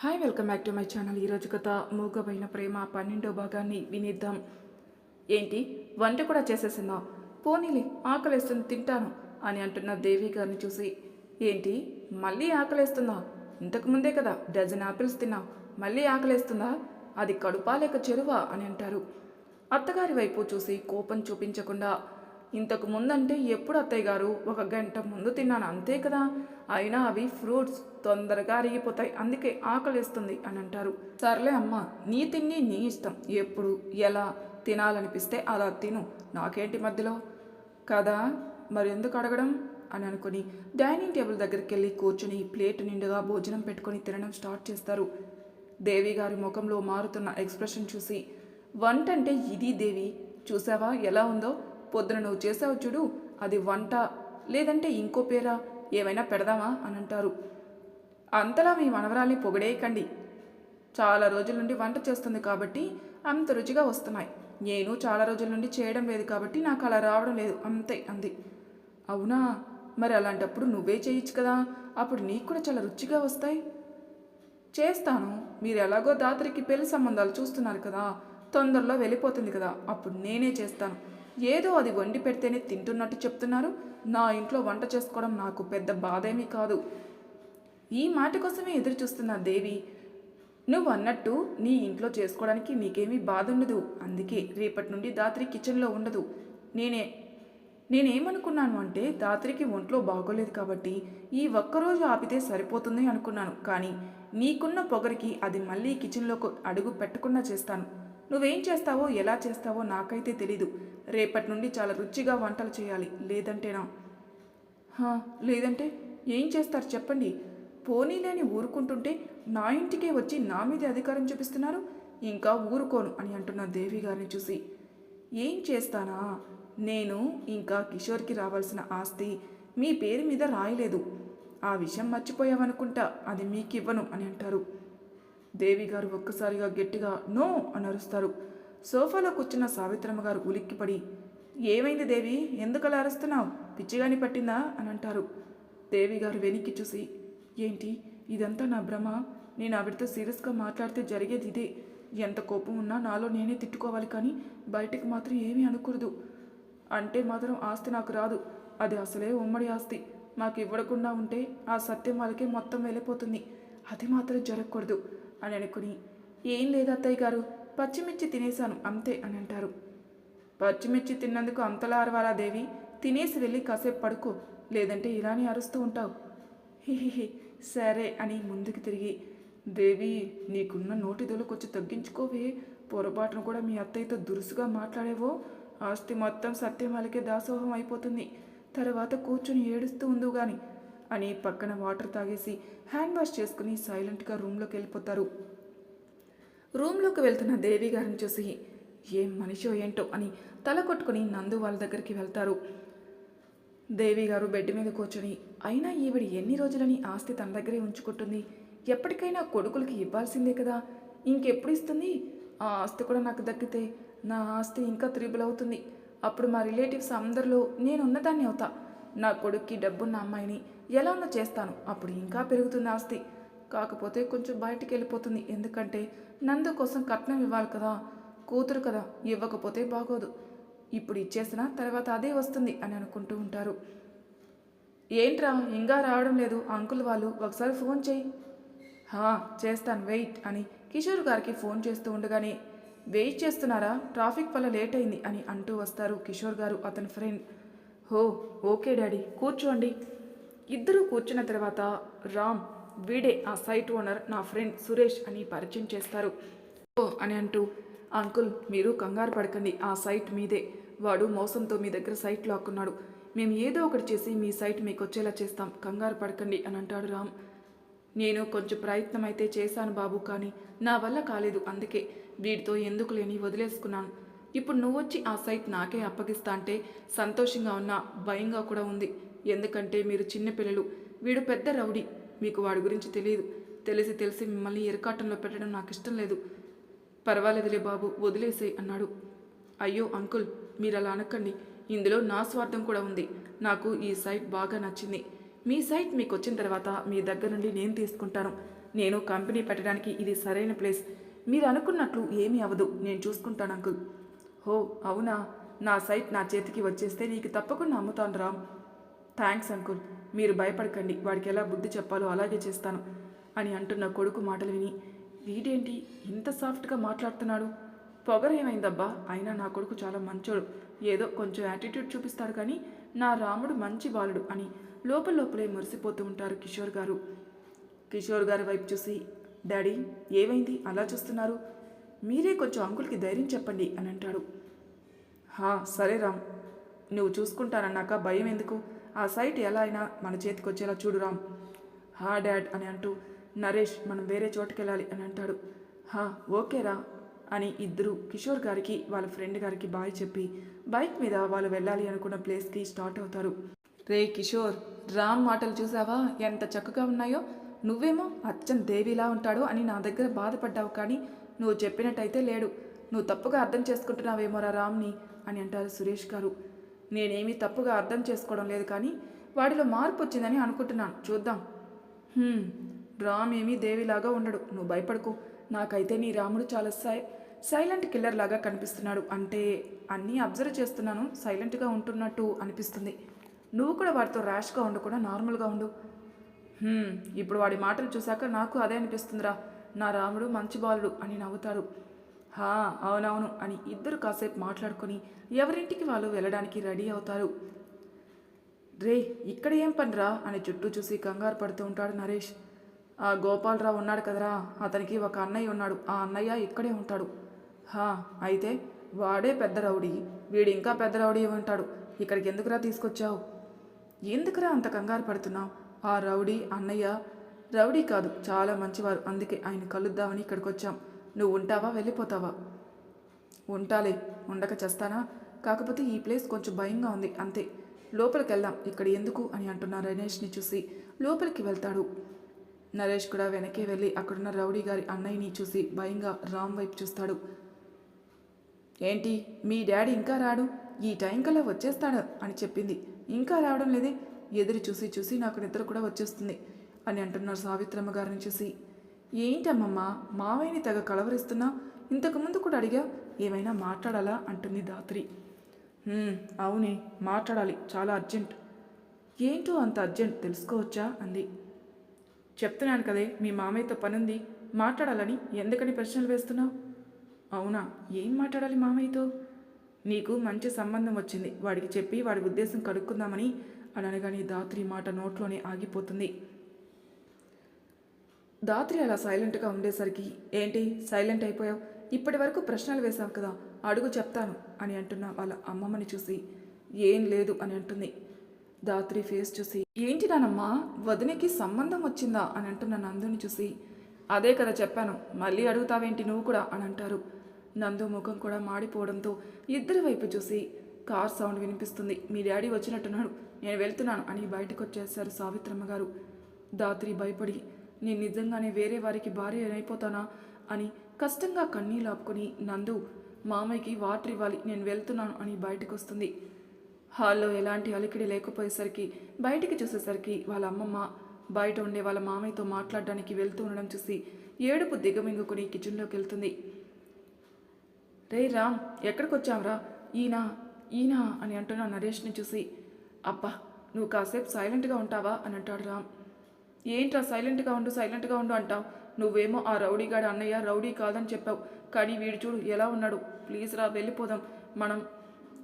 Hi welcome back to my channel ఈరోజు కథ మూగబైన ప్రేమ పన్నెండో భాగాన్ని వినిద్దాం. ఏంటి? వంట కూడా చేసేసిందా? పోనీలే ఆకలేస్తుంది తింటాను అని అంటున్న దేవి గారిని చూసి ఏంటి? మళ్ళీ ఆకలేస్తుందా? ఇంతకుముందే కదా డజన్ ఆపిల్స్ తిన్నా మళ్ళీ ఆకలేస్తుందా? అది కడుపా లేక చెరువా అని అంటారు. అత్తగారి వైపు చూసి కోపం చూపించకుండా ఇంతకు ముందంటే ఎప్పుడు అత్తయ్య గారు? ఒక గంట ముందు తిన్నాను అంతే కదా? అయినా అవి ఫ్రూట్స్ తొందరగా అరిగిపోతాయి అందుకే ఆకలిస్తుంది అని అంటారు. సర్లే అమ్మ నీ తిని నీ ఇష్టం. ఎప్పుడు ఎలా తినాలనిపిస్తే అలా తిను. నాకేంటి మధ్యలో? కదా? మరి ఎందుకు అడగడం? అని అనుకుని డైనింగ్ టేబుల్ దగ్గరికి వెళ్ళి కూర్చుని ప్లేట్ నిండుగా భోజనం పెట్టుకొని తినడం స్టార్ట్ చేస్తారు. దేవి గారి ముఖంలో మారుతున్న ఎక్స్ప్రెషన్ చూసి వంట అంటే ఇది దేవి చూసావా ఎలా ఉందో? పొద్దున నువ్వు చేసావు చూడు అది వంట. లేదంటే ఇంకో పేరా? ఏమైనా పెడదామా? అని అంటారు. అంతలా మీ మనవరాల్ని పొగిడేయకండి. చాలా రోజుల నుండి వంట చేస్తుంది కాబట్టి అంత రుచిగా వస్తున్నాయి. నేను చాలా రోజుల నుండి చేయడం లేదు కాబట్టి నాకు అలా రావడం లేదు. అంతే అంది. అవునా? మరి అలాంటప్పుడు నువ్వే చేయొచ్చు కదా. అప్పుడు నీకు కూడా చాలా రుచిగా వస్తాయి. చేస్తాను. మీరు ఎలాగో దాత్రికి పెళ్ళి సంబంధాలు చూస్తున్నారు కదా. తొందరలో వెళ్ళిపోతుంది కదా. అప్పుడు నేనే చేస్తాను. ఏదో అది వండి పెడితేనే తింటున్నట్టు చెప్తున్నారు. నా ఇంట్లో వంట చేసుకోవడం నాకు పెద్ద బాధేమీ కాదు. ఈ మాట కోసమే ఎదురు చూస్తున్నా దేవి. నువ్వు అన్నట్టు నీ ఇంట్లో చేసుకోవడానికి నీకేమీ బాధ ఉండదు అందుకే రేపటి నుండి దాత్రి కిచెన్లో ఉండదు. నేనే నేనేమనుకున్నాను అంటే దాత్రికి ఒంట్లో బాగోలేదు కాబట్టి ఈ ఒక్కరోజు ఆపితే సరిపోతుంది అనుకున్నాను. కానీ నీకున్న పొగరికి అది మళ్ళీ కిచెన్లోకి అడుగు పెట్టకుండా చేస్తాను. నువ్వేం చేస్తావో ఎలా చేస్తావో నాకైతే తెలీదు. రేపటి నుండి చాలా రుచిగా వంటలు చేయాలి. లేదంటేనా? లేదంటే ఏం చేస్తారు చెప్పండి. పోనీలేని ఊరుకుంటుంటే నా ఇంటికే వచ్చి నా మీద అధికారం చూపిస్తున్నారు? ఇంకా ఊరుకోను అని అంటున్న దేవి గారిని చూసి. ఏం చేస్తానా? నేను ఇంకా కిషోర్కి రావాల్సిన ఆస్తి మీ పేరు మీద రాయలేదు. ఆ విషయం మర్చిపోయావనుకుంటా అది మీకు ఇవ్వను అని అంటారు. దేవి గారు ఒక్కసారిగా గట్టిగా నో అని అరుస్తారు సోఫాలో కూర్చున్న సావిత్రమ్మ గారు ఉలిక్కిపడి ఏమైంది దేవి? ఎందుకలా అరుస్తున్నావు? పిచ్చిగాని పట్టిందా? అని అంటారు. దేవి గారు వెనక్కి చూసి ఏంటి? ఇదంతా నా భ్రమ. నేను ఆవిడతో సీరియస్గా మాట్లాడితే జరిగేది ఇదే. ఎంత కోపం ఉన్నా నాలో నేనే తిట్టుకోవాలి కానీ బయటకు మాత్రం ఏమీ అనకూడదు. అంటే మాత్రం ఆస్తి నాకు రాదు. అది అసలే ఉమ్మడి ఆస్తి. మాకు ఇవ్వకుండా ఉంటే ఆ సత్యం వాళ్ళకే మొత్తం వెళ్ళిపోతుంది. అది మాత్రం జరగకూడదు. అని అనుకుని ఏం లేదు అత్తయ్య గారు పచ్చిమిర్చి తినేశాను అంతే అని అంటారు. పచ్చిమిర్చి తిన్నందుకు అంతలా అరవాలా దేవి? తినేసి వెళ్ళి కాసేపు పడుకో లేదంటే ఇలానే అరుస్తూ ఉంటావు. హిహిహి సరే అని ముందుకు తిరిగి దేవి నీకున్న నోటి కొంచెం తగ్గించుకోవే పొరపాటును కూడా మీ అత్తయ్యతో దురుసుగా మాట్లాడేవో ఆస్తి మొత్తం సత్యం వాళ్ళకే దాసోహం అయిపోతుంది. తర్వాత కూర్చుని ఏడుస్తూ ఉందో గాని అని పక్కన వాటర్ తాగేసి హ్యాండ్ వాష్ చేసుకుని సైలెంట్గా రూమ్లోకి వెళ్ళిపోతారు. రూమ్లోకి వెళ్తున్న దేవి గారిని చూసి ఏం మనిషో ఏంటో? అని తల కొట్టుకుని నందు వాళ్ళ దగ్గరికి వెళ్తారు. దేవి గారు బెడ్ మీద కూర్చొని అయినా ఈవిడ ఎన్ని రోజులని ఆస్తి తన దగ్గరే ఉంచుకుంటుంది. ఎప్పటికైనా కొడుకులకి ఇవ్వాల్సిందే కదా. ఇంకెప్పుడు ఇస్తుంది? ఆ ఆస్తి కూడా నాకు దక్కితే నా ఆస్తి ఇంకా త్రిబుల్ అవుతుంది అప్పుడు మా రిలేటివ్స్ అందరిలో నేనున్నదాన్ని అవుతా. నా కొడుక్కి డబ్బున్న అమ్మాయిని ఎలా ఉన్నా చేస్తాను. అప్పుడు ఇంకా పెరుగుతుంది ఆస్తి. కాకపోతే కొంచెం బయటికి వెళ్ళిపోతుంది. ఎందుకంటే నందు కోసం కట్నం ఇవ్వాలి కదా కూతురు కదా ఇవ్వకపోతే బాగోదు. ఇప్పుడు ఇచ్చేసిన తర్వాత అదే వస్తుంది అని అనుకుంటూ ఉంటారు. ఏంట్రా ఇంకా రావడం లేదు. అంకుల్ వాళ్ళు ఒకసారి ఫోన్ చేయి. హా చేస్తాను వెయిట్ అని కిషోర్ గారికి ఫోన్ చేస్తూ ఉండగానే వెయిట్ చేస్తున్నారా? ట్రాఫిక్ వల్ల లేట్ అయింది అని అంటూ వస్తారు కిషోర్ గారు అతని ఫ్రెండ్. హో ఓకే డాడీ కూర్చోండి. ఇద్దరూ కూర్చున్న తర్వాత రామ్ వీడే ఆ సైట్ ఓనర్ నా ఫ్రెండ్ సురేష్ అని పరిచయం చేస్తారు. ఓ అని అంటూ అంకుల్ మీరు కంగారు పడకండి ఆ సైట్ మీదే. వాడు మోసంతో మీ దగ్గర సైట్ లాక్కున్నాడు మేము ఏదో ఒకటి చేసి మీ సైట్ మీకు వచ్చేలా చేస్తాం. కంగారు పడకండి అని అంటాడు రామ్. నేను కొంచెం ప్రయత్నం అయితే చేశాను బాబు కానీ నా వల్ల కాలేదు. అందుకే వీడితో ఎందుకు లేని వదిలేసుకున్నాను. ఇప్పుడు నువ్వు వచ్చి ఆ సైట్ నాకే అప్పగిస్తా అంటే సంతోషంగా ఉన్నా భయంగా కూడా ఉంది. ఎందుకంటే మీరు చిన్నపిల్లలు వీడు పెద్ద రౌడీ. మీకు వాడి గురించి తెలియదు. తెలిసి తెలిసి మిమ్మల్ని ఎరకాటంలో పెట్టడం నాకు ఇష్టం లేదు. పర్వాలేదులే బాబు వదిలేసే అన్నాడు. అయ్యో అంకుల్ మీరు అలా అనకండి. ఇందులో నా స్వార్థం కూడా ఉంది. నాకు ఈ సైట్ బాగా నచ్చింది. మీ సైట్ మీకు వచ్చిన తర్వాత మీ దగ్గర నుండి నేను తీసుకుంటాను. నేను కంపెనీ పెట్టడానికి ఇది సరైన ప్లేస్. మీరు అనుకున్నట్లు ఏమీ అవ్వదు. నేను చూసుకుంటాను అంకుల్. హో అవునా? నా సైట్ నా చేతికి వచ్చేస్తే నీకు తప్పకుండా అమ్ముతాను రామ్. Thanks uncle. మీరు భయపడకండి. వాడికి ఎలా బుద్ధి చెప్పాలో అలాగే చేస్తాను అని అంటున్న కొడుకు మాటలు విని వీడేంటి ఇంత సాఫ్ట్గా మాట్లాడుతున్నాడు? పొగరేమైందబ్బా అయినా నా కొడుకు చాలా మంచోడు. ఏదో కొంచెం యాటిట్యూడ్ చూపిస్తాడు కానీ నా రాముడు మంచి బాలుడు అని లోపల లోపలే మురిసిపోతూ ఉంటారు కిషోర్ గారు. కిషోర్ గారి వైపు చూసి డాడీ ఏమైంది? అలా చూస్తున్నారు? మీరే కొంచెం అంకుల్కి ధైర్యం చెప్పండి అని అంటాడు. హా సరే రామ్. నువ్వు చూసుకుంటానన్నాక భయం ఎందుకు? ఆ సైట్ ఎలా అయినా మన చేతికి వచ్చేలా చూడు హా డాడ్ అని అంటూ నరేష్ మనం వేరే చోటుకి వెళ్ళాలి అని అంటాడు. హా ఓకేరా అని ఇద్దరు కిషోర్ గారికి వాళ్ళ ఫ్రెండ్ గారికి బాయ్ చెప్పి బైక్ మీద వాళ్ళు వెళ్ళాలి అనుకున్న ప్లేస్కి స్టార్ట్ అవుతారు. రే కిషోర్ రామ్ మాటలు చూసావా? ఎంత చక్కగా ఉన్నాయో. నువ్వేమో అచ్చం దేవిలా ఉంటాడు అని నా దగ్గర బాధపడ్డావు కానీ నువ్వు చెప్పినట్టయితే లేడు. నువ్వు తప్పుగా అర్థం చేసుకుంటున్నావేమోరా రామ్ని అని అంటారు సురేష్ గారు. నేనేమీ తప్పుగా అర్థం చేసుకోవడం లేదు కానీ వాడిలో మార్పు వచ్చిందని అనుకుంటున్నాను. చూద్దాం. "హ్మ్, రామ్ ఏమీ దేవిలాగా ఉండడు. నువ్వు భయపడకు. నాకైతే నీ రాముడు చాలా సై సైలెంట్ కిల్లర్ లాగా కనిపిస్తున్నాడు. అంటే అన్నీ అబ్జర్వ్ చేస్తున్నాను. సైలెంట్గా ఉంటున్నట్టు అనిపిస్తుంది. నువ్వు కూడా వాడితో ర్యాష్గా ఉండకుండా నార్మల్గా ఉండు. ఇప్పుడు వాడి మాటలు చూశాక నాకు అదే అనిపిస్తుందిరా. నా రాముడు మంచి బాలుడు అని నవ్వుతాడు హా అవునవును అని ఇద్దరు కాసేపు మాట్లాడుకొని ఎవరింటికి వాళ్ళు వెళ్ళడానికి రెడీ అవుతారు. రే ఇక్కడ ఏం పనిరా అని చుట్టూ చూసి కంగారు పడుతూ ఉంటాడు నరేష్. ఆ గోపాలరావు ఉన్నాడు కదరా అతనికి ఒక అన్నయ్య ఉన్నాడు ఆ అన్నయ్య ఇక్కడే ఉంటాడు. హా అయితే వాడే పెద్ద రౌడీ వీడు ఇంకా పెద్ద రౌడీ ఉంటాడు ఇక్కడికి ఎందుకురా తీసుకొచ్చావు? ఎందుకురా అంత కంగారు పడుతున్నావు? ఆ రౌడీ అన్నయ్య రౌడీ కాదు చాలా మంచివారు అందుకే ఆయన కలుద్దామని ఇక్కడికి వచ్చాం నువ్వు ఉంటావా వెళ్ళిపోతావా? ఉంటాలే. ఉండక చేస్తానా? కాకపోతే ఈ ప్లేస్ కొంచెం భయంగా ఉంది. అంతే. లోపలికి వెళ్దాం ఇక్కడ ఎందుకు అని అంటున్నా నరేష్ని చూసి లోపలికి వెళ్తాడు. నరేష్ కూడా వెనకే వెళ్ళి అక్కడున్న రౌడీ గారి అన్నయ్యని చూసి భయంగా రామ్ వైపు చూస్తాడు. ఏంటి? మీ డాడీ ఇంకా రాడు? ఈ టైం కల్లా వచ్చేస్తాడు అని చెప్పింది. ఇంకా రావడం లేదే? ఎదురు చూసి చూసి నాకు నిద్ర కూడా వచ్చేస్తుంది అని అంటున్నారు సావిత్రమ్మ గారిని చూసి. ఏంటమ్మమ్మా మావయ్యని తెగ కలవరిస్తున్నా? ఇంతకుముందు కూడా అడిగా ఏమైనా మాట్లాడాలా? అంటుంది దాత్రి. అవునే మాట్లాడాలి చాలా అర్జెంట్. ఏంటో అంత అర్జెంట్ తెలుసుకోవచ్చా? అంది. చెప్తున్నాను కదే మీ మామయ్యతో పనుంది మాట్లాడాలని ఎందుకని ప్రశ్నలు వేస్తున్నావు? అవునా ఏం మాట్లాడాలి మామయ్యతో? నీకు మంచి సంబంధం వచ్చింది వాడికి చెప్పి వాడి ఉద్దేశం కడుక్కుందామని అని అనగానే దాత్రి మాట నోట్లోనే ఆగిపోతుంది. దాత్రి అలా సైలెంట్గా ఉండేసరికి ఏంటి? సైలెంట్ అయిపోయావు? ఇప్పటి వరకు ప్రశ్నలు వేశావు కదా అడుగు చెప్తాను అని అంటున్న వాళ్ళ అమ్మమ్మని చూసి ఏం లేదు అని అంటుంది. దాత్రి ఫేస్ చూసి ఏంటి నానమ్మా వదినకి సంబంధం వచ్చిందా? అని అంటున్న నందుని చూసి అదే కదా చెప్పాను మళ్ళీ అడుగుతావేంటి నువ్వు కూడా? అని అంటారు. నందు ముఖం కూడా మాడిపోవడంతో ఇద్దరి వైపు చూసి కార్ సౌండ్ వినిపిస్తుంది మీ డాడీ వచ్చినట్టున్నాడు నేను వెళ్తున్నాను అని బయటకు వచ్చేసారు సావిత్రమ్మ గారు. దాత్రి భయపడి నేను నిజంగానే వేరే వారికి భార్య అయిపోతానా? అని కష్టంగా కన్నీళ్ళు ఆపుకొని నందు మామయ్యకి వాటర్ ఇవ్వాలి నేను వెళ్తున్నాను అని బయటకు వస్తుంది హాల్లో ఎలాంటి అలికిడి లేకపోయేసరికి బయటికి చూసేసరికి వాళ్ళ అమ్మమ్మ బయట ఉండే వాళ్ళ మామయ్యతో మాట్లాడడానికి వెళ్తూ ఉండడం చూసి ఏడుపు దిగమింగుకుని కిచెన్లోకి వెళ్తుంది. రే రామ్ ఎక్కడికి వచ్చావురా ఈయన ఈయన అని అంటున్న నరేష్ని చూసి అబ్బా నువ్వు కాసేపు సైలెంట్గా ఉంటావా? అని అంటాడు రామ్. ఏంట్రా సైలెంట్గా ఉండు సైలెంట్గా ఉండు అంటావు. నువ్వేమో ఆ రౌడీగాడి అన్నయ్య రౌడీ కాదని చెప్పావు. కానీ వీడు చూడు ఎలా ఉన్నాడు. ప్లీజ్ రా వెళ్ళిపోదాం. మనం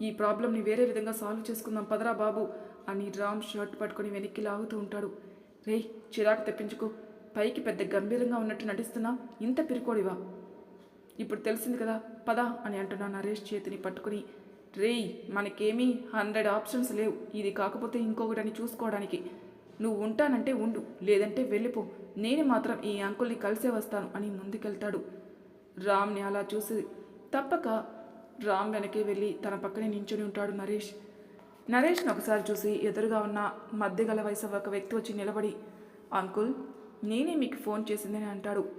ఈ ప్రాబ్లమ్ని వేరే విధంగా సాల్వ్ చేసుకుందాం. పదరా బాబు అని రామ్ షర్ట్ పట్టుకొని వెనక్కి లాగుతూ ఉంటాడు. రేయ్ చిరాకు తెప్పించుకో. పైకి పెద్ద గంభీరంగా ఉన్నట్టు నటిస్తున్నా. ఇంత పిరుకోడివా? ఇప్పుడు తెలిసింది కదా పదా అని అంటున్నా నరేష్ చేతిని పట్టుకుని. రేయ్ మనకేమీ హండ్రెడ్ ఆప్షన్స్ లేవు. ఇది కాకపోతే ఇంకొకటని చూసుకోవడానికి. నువ్వు ఉంటానంటే ఉండు లేదంటే వెళ్ళిపో. నేను మాత్రం ఈ అంకుల్ని కలిసే వస్తాను అని ముందుకెళ్తాడు. రామ్ని అలా చూసి తప్పక రామ్ వెనకే వెళ్ళి తన పక్కనే నించుని ఉంటాడు నరేష్. నరేష్ని ఒకసారి చూసి ఎదురుగా ఉన్న మధ్యగల వయసు ఒక వ్యక్తి వచ్చి నిలబడి అంకుల్ నేనే మీకు ఫోన్ చేసిందని అంటాడు.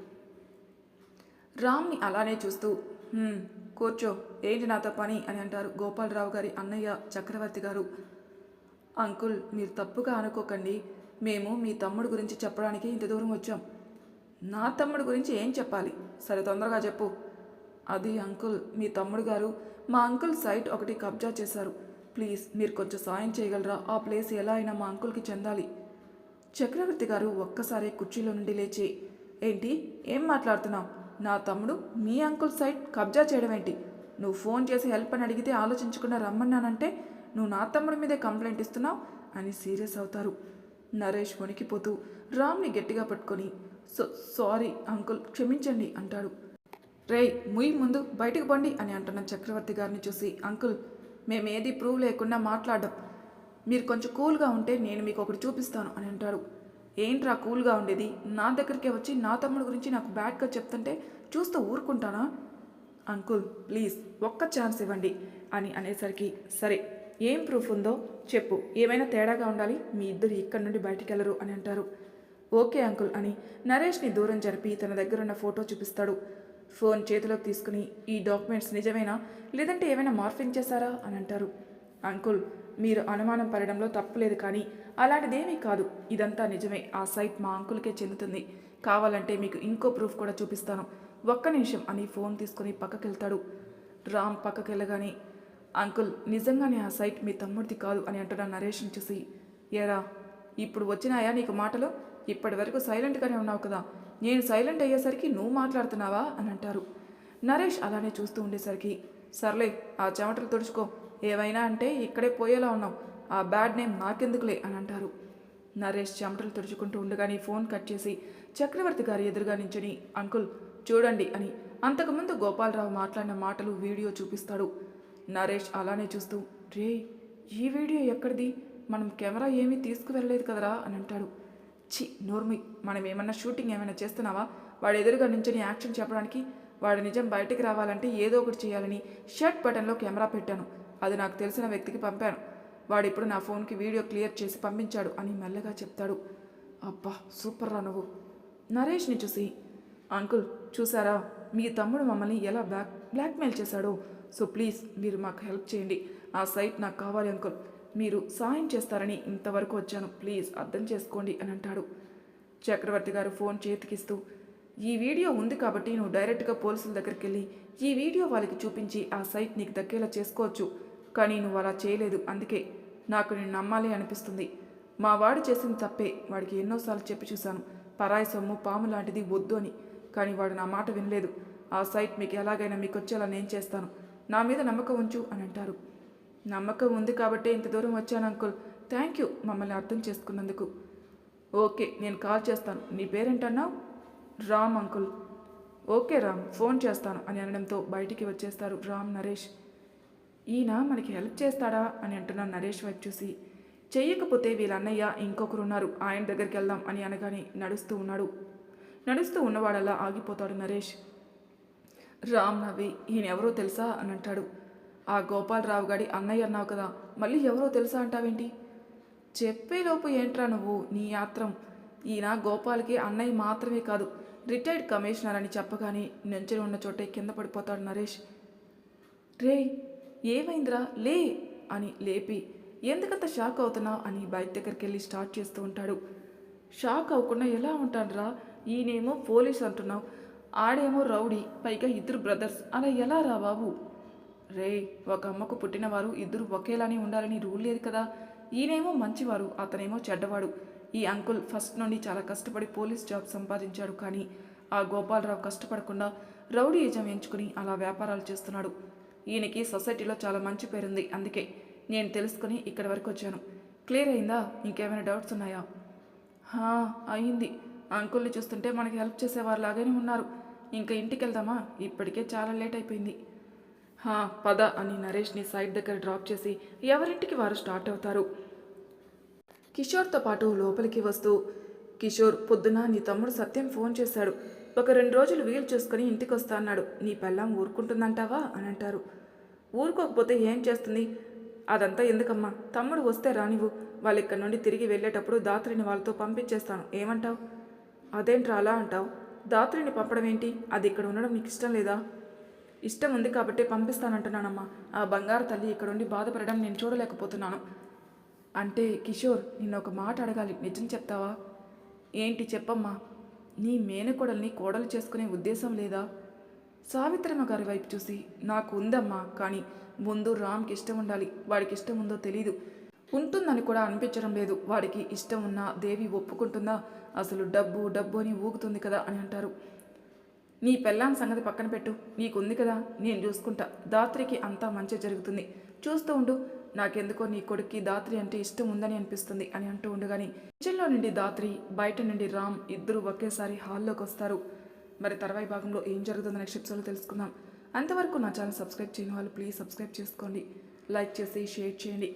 రామ్ని అలానే చూస్తూ కూర్చో ఏంటి నాతో పని? అని అంటారు గోపాలరావు గారి అన్నయ్య చక్రవర్తి గారు. అంకుల్ మీరు తప్పుగా అనుకోకండి. మేము మీ తమ్ముడు గురించి చెప్పడానికి ఇంత దూరం వచ్చాం. నా తమ్ముడు గురించి ఏం చెప్పాలి? సరే తొందరగా చెప్పు. అది అంకుల్ మీ తమ్ముడు గారు మా అంకుల్ సైట్ ఒకటి కబ్జా చేశారు. ప్లీజ్ మీరు కొంచెం సాయం చేయగలరా? ఆ ప్లేస్ ఎలా అయినా మా అంకుల్కి చెందాలి. చక్రవర్తి గారు ఒక్కసారి కుర్చీలో నుండి లేచి ఏంటి? ఏం మాట్లాడుతున్నావు? నా తమ్ముడు మీ అంకుల్ సైట్ కబ్జా చేయడం ఏంటి? నువ్వు ఫోన్ చేసి హెల్ప్ అని అడిగితే ఆలోచించకుండా రమ్మన్నానంటే నువ్వు నా తమ్ముడి మీదే కంప్లైంట్ ఇస్తున్నావు అని సీరియస్ అవుతారు. నరేష్ వణికిపోతూ రామ్ని గట్టిగా పట్టుకొని సో సారీ అంకుల్ క్షమించండి అంటాడు. రేయ్ ముయ్ ముందు బయటకు పండి అని అంటున్న చక్రవర్తి గారిని చూసి అంకుల్ మేమేది ప్రూవ్ లేకుండా మాట్లాడడం. మీరు కొంచెం కూల్గా ఉంటే నేను మీకు ఒకటి చూపిస్తాను అని అంటాడు. ఏంట్రా కూల్గా ఉండేది? నా దగ్గరికే వచ్చి నా తమ్ముడు గురించి నాకు బ్యాడ్గా చెప్తుంటే చూస్తూ ఊరుకుంటానా? అంకుల్ ప్లీజ్ ఒక్క ఛాన్స్ ఇవ్వండి అని అనేసరికి సరే ఏం ప్రూఫ్ ఉందో చెప్పు. ఏమైనా తేడాగా ఉండాలి? మీ ఇద్దరు ఇక్కడి నుండి బయటికి వెళ్ళరు అని అంటారు. ఓకే అంకుల్ అని నరేష్ని దూరం జరిపి తన దగ్గరున్న ఫోటో చూపిస్తాడు. ఫోన్ చేతిలోకి తీసుకుని ఈ డాక్యుమెంట్స్ నిజమేనా? లేదంటే ఏమైనా మార్ఫింగ్ చేశారా? అని అంటారు. అంకుల్ మీరు అనుమానం పడడంలో తప్పులేదు కానీ అలాంటిదేమీ కాదు. ఇదంతా నిజమే. ఆ సైట్ మా అంకుల్కే చెందుతుంది. కావాలంటే మీకు ఇంకో ప్రూఫ్ కూడా చూపిస్తాను. ఒక్క నిమిషం అని ఫోన్ తీసుకుని పక్కకెళ్తాడు. రామ్ పక్కకెళ్ళగానే అంకుల్ నిజంగానే ఆ సైట్ మీ తమ్ముడిది కాదు అని అంటున్నా నరేష్ని చూసి ఏరా ఇప్పుడు వచ్చినాయా నీకు మాటలు? ఇప్పటి వరకు సైలెంట్గానే ఉన్నావు కదా నేను సైలెంట్ అయ్యేసరికి నువ్వు మాట్లాడుతున్నావా? అని అంటారు. నరేష్ అలానే చూస్తూ ఉండేసరికి సర్లే ఆ చెమటలు తుడుచుకో ఏవైనా అంటే ఇక్కడే పోయేలా ఉన్నావు ఆ బ్యాడ్ నేమ్ నాకెందుకులే? అని అంటారు. నరేష్ చెమటలు తుడుచుకుంటూ ఉండగానే ఫోన్ కట్ చేసి చక్రవర్తి గారి ఎదురుగా నించుని అంకుల్ చూడండి అని అంతకుముందు గోపాలరావు మాట్లాడిన మాటలు వీడియో చూపిస్తాడు. నరేష్ అలానే చూస్తూ రే ఈ వీడియో ఎక్కడిది? మనం కెమెరా ఏమీ తీసుకువెళ్ళలేదు కదరా? అని అంటాడు. చి నోర్మి మనం ఏమన్నా షూటింగ్ ఏమైనా చేస్తున్నావా? వాడు ఎదురుగా నుంచొని యాక్షన్ చెప్పడానికి వాడు నిజం బయటికి రావాలంటే ఏదో ఒకటి చేయాలని షర్ట్ బటన్లో కెమెరా పెట్టాను. అది నాకు తెలిసిన వ్యక్తికి పంపాను. వాడు ఇప్పుడు నా ఫోన్కి వీడియో క్లియర్ చేసి పంపించాడు అని మెల్లగా చెప్తాడు. అబ్బా సూపర్ రా నువ్వు. నరేష్ని చూసి అంకుల్ చూసారా? మీ తమ్ముడు మమ్మల్ని ఎలా బ్లాక్ బ్లాక్మెయిల్ చేశాడో? సో ప్లీజ్ మీరు మాకు హెల్ప్ చేయండి. ఆ సైట్ నాకు కావాలి అంకుల్. మీరు సాయం చేస్తారని ఇంతవరకు వచ్చాను. ప్లీజ్ అర్థం చేసుకోండి అని అంటాడు. చక్రవర్తి గారు ఫోన్ చేతికిస్తూ ఈ వీడియో ఉంది కాబట్టి నువ్వు డైరెక్ట్గా పోలీసుల దగ్గరికి వెళ్ళి ఈ వీడియో వాళ్ళకి చూపించి ఆ సైట్ నీకు దక్కేలా చేసుకోవచ్చు. కానీ నువ్వు అలా చేయలేదు. అందుకే నాకు నేను నమ్మాలి అనిపిస్తుంది. మా వాడు చేసింది తప్పే. వాడికి ఎన్నోసార్లు చెప్పి చూశాను. పరాయి సొమ్ము పాము లాంటిది వద్దు అని. కానీ వాడు నా మాట వినలేదు. ఆ సైట్ మీకు ఎలాగైనా మీకు వచ్చేలా నేను చేస్తాను. నా మీద నమ్మకం ఉంచు అని అంటారు. నమ్మకం ఉంది కాబట్టే ఇంత దూరం వచ్చాను అంకుల్. థ్యాంక్ యూ మమ్మల్ని అర్థం చేసుకున్నందుకు. ఓకే నేను కాల్ చేస్తాను. నీ పేరేంటన్నావు? Ram uncle. Okay Ram. Phone చేస్తాను అని అనడంతో బయటికి వచ్చేస్తారు రామ్ నరేష్. ఈయన మనకి హెల్ప్ చేస్తాడా అని అంటున్న నరేష్ వైపు చూసి. చెయ్యకపోతే వీళ్ళ అన్నయ్య ఇంకొకరు ఉన్నారు ఆయన దగ్గరికి వెళ్దాం అని అనగానే నడుస్తూ ఉన్నాడు. నడుస్తూ ఉన్నవాడల్లా ఆగిపోతాడు నరేష్. రామ్ నవ్వి ఈయన ఎవరో తెలుసా అని అంటాడు. ఆ గోపాలరావు గారి అన్నయ్య అన్నావు కదా మళ్ళీ ఎవరో తెలుసా అంటావేంటి? చెప్పేలోపు ఏంట్రా నువ్వు నీ యాత్రం ఈయన గోపాల్కి అన్నయ్య మాత్రమే కాదు రిటైర్డ్ కమిషనర్ అని చెప్పగానే నుంచుని ఉన్న చోటే కింద పడిపోతాడు నరేష్. రే ఏమైందిరా? లే అని లేపి ఎందుకంత షాక్ అవుతున్నావు అని బైక్ దగ్గరికి వెళ్ళి స్టార్ట్ చేస్తూ ఉంటాడు. షాక్ అవ్వకుండా ఎలా ఉంటాడురా ఈయనేమో పోలీస్ అంటున్నావు. ఆడేమో రౌడీ పైగా ఇద్దరు బ్రదర్స్. అలా ఎలా రా బాబు? రే ఒక అమ్మకు పుట్టినవారు ఇద్దరు ఒకేలానే ఉండాలని రూల్ లేదు కదా. ఈయనేమో మంచివారు అతనేమో చెడ్డవాడు. ఈ అంకుల్ ఫస్ట్ నుండి చాలా కష్టపడి పోలీస్ జాబ్ సంపాదించాడు కానీ ఆ గోపాలరావు కష్టపడకుండా రౌడీ యజం ఎంచుకుని అలా వ్యాపారాలు చేస్తున్నాడు. ఈయనకి సొసైటీలో చాలా మంచి పేరుంది అందుకే నేను తెలుసుకుని ఇక్కడి వరకు వచ్చాను. క్లియర్ అయిందా? ఇంకేమైనా డౌట్స్ ఉన్నాయా? హా అయింది. అంకుల్ని చూస్తుంటే మనకి హెల్ప్ చేసేవారు లాగానే ఉన్నారు. ఇంకా ఇంటికి వెళ్దామా ఇప్పటికే చాలా లేట్ అయిపోయింది. హా పద అని నరేష్ని సైడ్ దగ్గర డ్రాప్ చేసి ఎవరింటికి వారు స్టార్ట్ అవుతారు? కిషోర్తో పాటు లోపలికి వస్తూ కిషోర్ పొద్దున నీ తమ్ముడు సత్యం ఫోన్ చేశాడు. ఒక రెండు రోజులు వీలు చూసుకొని ఇంటికి వస్తా అన్నాడు. నీ పెళ్ళాం ఊరుకుంటుందంటావా? అని అంటారు. ఊరుకోకపోతే ఏం చేస్తుంది? అదంతా ఎందుకమ్మా? తమ్ముడు వస్తే రానివ్వు. వాళ్ళు ఇక్కడ నుండి తిరిగి వెళ్ళేటప్పుడు దాత్రిని వాళ్ళతో పంపించేస్తాను. ఏమంటావు? అదేంట్రా అలా అంటావు? దాత్రిని పంపడం ఏంటి అది ఇక్కడ ఉండడం నీకు ఇష్టం లేదా? ఇష్టం ఉంది కాబట్టి పంపిస్తానంటున్నానమ్మా. ఆ బంగారు తల్లి ఇక్కడ ఉండి బాధపడడం నేను చూడలేకపోతున్నాను. అంటే కిషోర్ నిన్న ఒక మాట అడగాలి. నిజం చెప్తావా? ఏంటి చెప్పమ్మా? నీ మేనకోడల్ని కోడలు చేసుకునే ఉద్దేశం లేదా? సావిత్రమ్మ గారి వైపు చూసి నాకు ఉందమ్మా కానీ ముందు రామ్కి ఇష్టం ఉండాలి. వాడికి ఇష్టం ఉందో తెలీదు. ఉంటుందని కూడా అనిపించడం లేదు. వాడికి ఇష్టం ఉన్నా దేవి ఒప్పుకుంటుందా? అసలు డబ్బు డబ్బు అని ఊగుతుంది కదా అని అంటారు. నీ పెళ్ళాం సంగతి పక్కన పెట్టు. నీకుంది కదా నేను చూసుకుంటా. దాత్రికి అంతా మంచి జరుగుతుంది. చూస్తూ ఉండు. నాకెందుకో నీ కొడుక్కి దాత్రి అంటే ఇష్టం ఉందని అనిపిస్తుంది అని అంటూ ఉండగాని కిచెన్లో నుండి దాత్రి బయట నుండి రామ్ ఇద్దరు ఒకేసారి హాల్లోకి వస్తారు. మరి తర్వాయి భాగంలో ఏం జరుగుతుందో నెక్స్ట్ ఎపిసోడ్లో తెలుసుకుందాం. అంతవరకు నా ఛానల్ సబ్స్క్రైబ్ చేయని వాళ్ళు ప్లీజ్ సబ్స్క్రైబ్ చేసుకోండి. లైక్ చేసి షేర్ చేయండి.